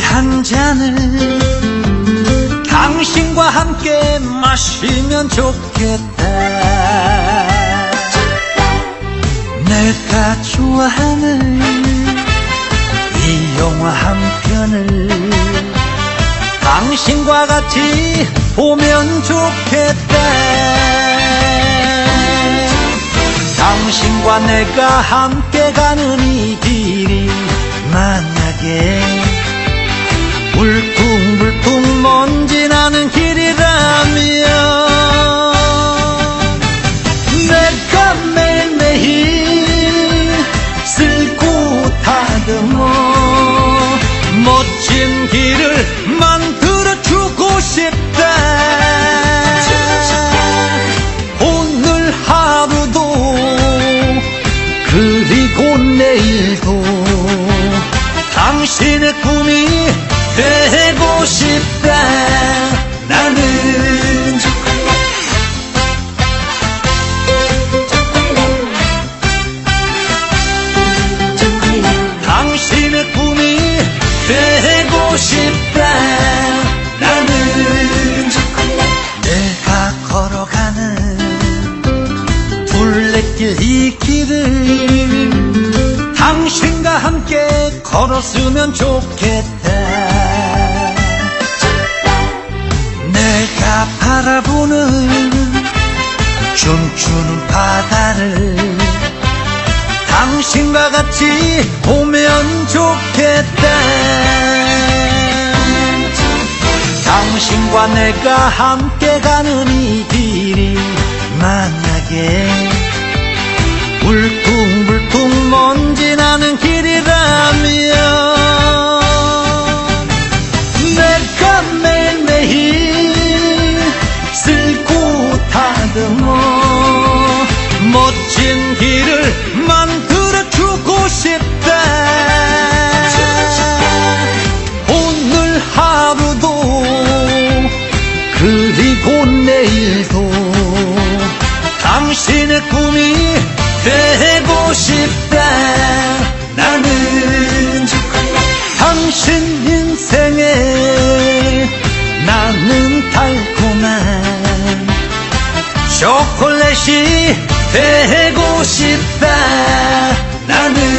한 잔을 당신과 함께 마시면 좋겠다. 내가 좋아하는 이 영화 한 편을 당신과 같이 보면 좋겠다. 당신과 내가 함께 가는 이 길이 만약에 울퉁불퉁 먼지 나는 길이라면 내가 매일매일 쓸고 다듬어 멋진 길을 만들어주고 싶다 오늘 하루도 그리고 내일 길 이 길을 당신과 함께 걸었으면 좋겠다. 내가 바라보는 춤추는 바다를 당신과 같이 보면 좋겠다. 당신과 내가 함께 가는 이 길이 만약에 울퉁불퉁 먼지 나는 길이라면 내가 매일매일 쓸고 다듬어 멋진 길을 만들어 주고 싶다 오늘 하루도 그리고 내일도 당신의 꿈이 되고 싶다. 나는 당신 인생에 나는 달콤한 초콜릿이 되고 싶다. 나는